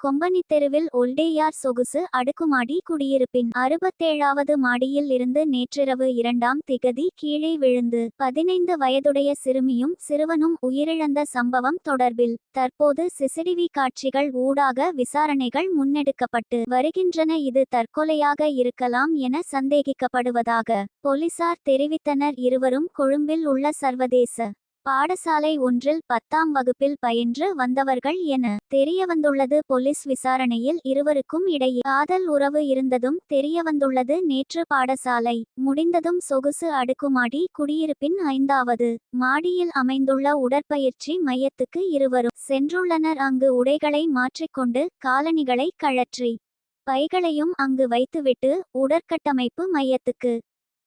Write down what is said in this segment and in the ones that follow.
Company தெருவில் ஒல்டேயார் சொகுசு அடுக்குமாடி குடியிருப்பின் அறுபத்தேழாவது மாடியில் இருந்து நேற்றிரவு இரண்டாம் திகதி கீழே விழுந்து பதினைந்து வயதுடைய சிறுமியும் சிறுவனும் உயிரிழந்த சம்பவம் தொடர்பில் தற்போது சிசிடிவி காட்சிகள் ஊடாக விசாரணைகள் முன்னெடுக்கப்பட்டு வருகின்றன. இது தற்கொலையாக இருக்கலாம் என சந்தேகிக்கப்படுவதாக போலீசார் தெரிவித்தனர். இருவரும் கொழும்பில் உள்ள சர்வதேச பாடசாலை ஒன்றில் பத்தாம் வகுப்பில் பயின்று வந்தவர்கள் என தெரியவந்துள்ளது போலீஸ் விசாரணையில் இருவருக்கும் இடையே காதல் உறவு இருந்ததும் தெரியவந்துள்ளது நேற்று பாடசாலை. முடிந்ததும் சொகுசு அடுக்குமாடி குடியிருப்பின் ஐந்தாவது மாடியில் அமைந்துள்ள உடற்பயிற்சி மையத்துக்கு இருவரும் சென்றுள்ளனர். அங்கு உடைகளை மாற்றிக்கொண்டு காலணிகளை கழற்றி பைகளையும் அங்கு வைத்துவிட்டு உடற்கட்டமைப்பு மையத்துக்கு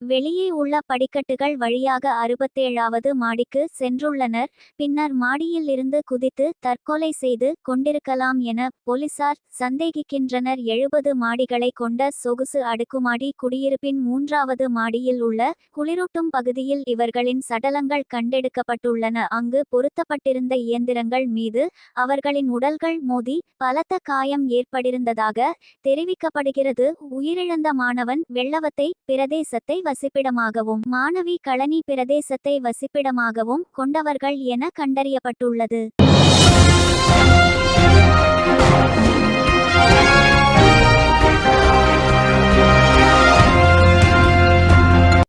வெளியே உள்ள படிக்கட்டுகள் வழியாக அறுபத்தேழாவது மாடிக்கு சென்றுள்ளனர். பின்னர் மாடியில் இருந்து குதித்து தற்கொலை செய்து கொண்டிருக்கலாம் என போலீசார் சந்தேகிக்கின்றனர். எழுபது மாடிகளை கொண்ட சொகுசு அடுக்குமாடி குடியிருப்பின் மூன்றாவது மாடியில் உள்ள குளிரூட்டும் பகுதியில் இவர்களின் சடலங்கள் கண்டெடுக்கப்பட்டுள்ளன. அங்கு பொருத்தப்பட்டிருந்த இயந்திரங்கள் மீது அவர்களின் உடல்கள் மோதி பலத்த காயம் ஏற்பட்டிருந்ததாக தெரிவிக்கப்படுகிறது. உயிரிழந்த மாணவன் வெள்ளவத்தை பிரதேசத்தை வசிப்பிடமாகவும் மாணவி களனி பிரதேசத்தை வசிப்பிடமாகவும் கொண்டவர்கள் என கண்டறியப்பட்டுள்ளது.